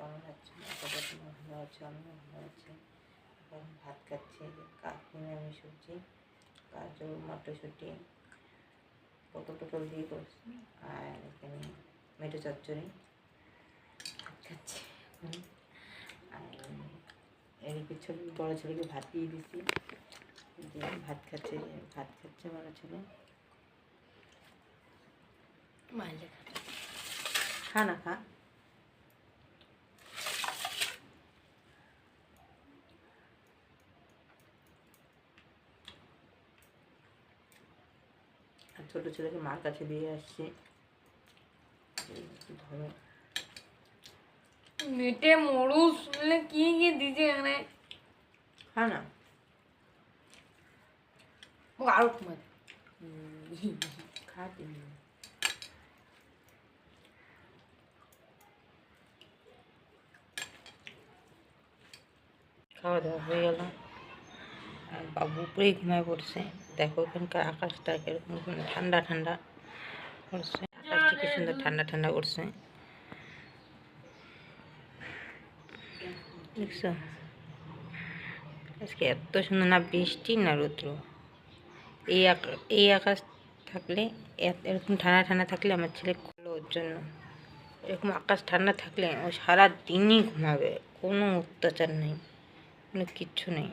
কেমন আছে? আশা করি ভালো আছো? আমিও ভালো আছি। এখন ভাত খাচ্ছি কাকিমি আমি সবজি গাজর মটরশুঁটি পটল টটল দিয়ে করছি। আর এখানে মেটে চচ্চড়ি খাচ্ছি। আর এদিকে ছোট বড়ো ছেলেকে ভাত দিয়ে দিছি। যে ভাত খাচ্ছে ভাত খাচ্ছে বড়ো ছেলে। মাইলে খা না খা। আর ছোটো ছেলেকে মার কাছে দিয়ে আসছে। ধরো। মেটে মরু শুনলে কি কি দিছে এখানে? খা না। ও আরও তোমার খা খাওয়া দাওয়া হয়ে গেল। বাবু উপরেই ঘুমায় পড়ছে। দেখো এখানকার আকাশটা কীরকম ঠান্ডা ঠান্ডা করছে আকাশটা কি সুন্দর ঠান্ডা ঠান্ডা করছে দেখছ? আজকে এত সুন্দর না বৃষ্টি না রৌদ্র। এই এই আকাশ থাকলে এরকম ঠান্ডা ঠান্ডা থাকলে আমার ছেলে খুলো ওর জন্য। এরকম আকাশ ঠান্ডা থাকলে ও সারা দিনই ঘুমাবে। কোনো অত্যাচার নেই। কোনো কিচ্ছু নেই।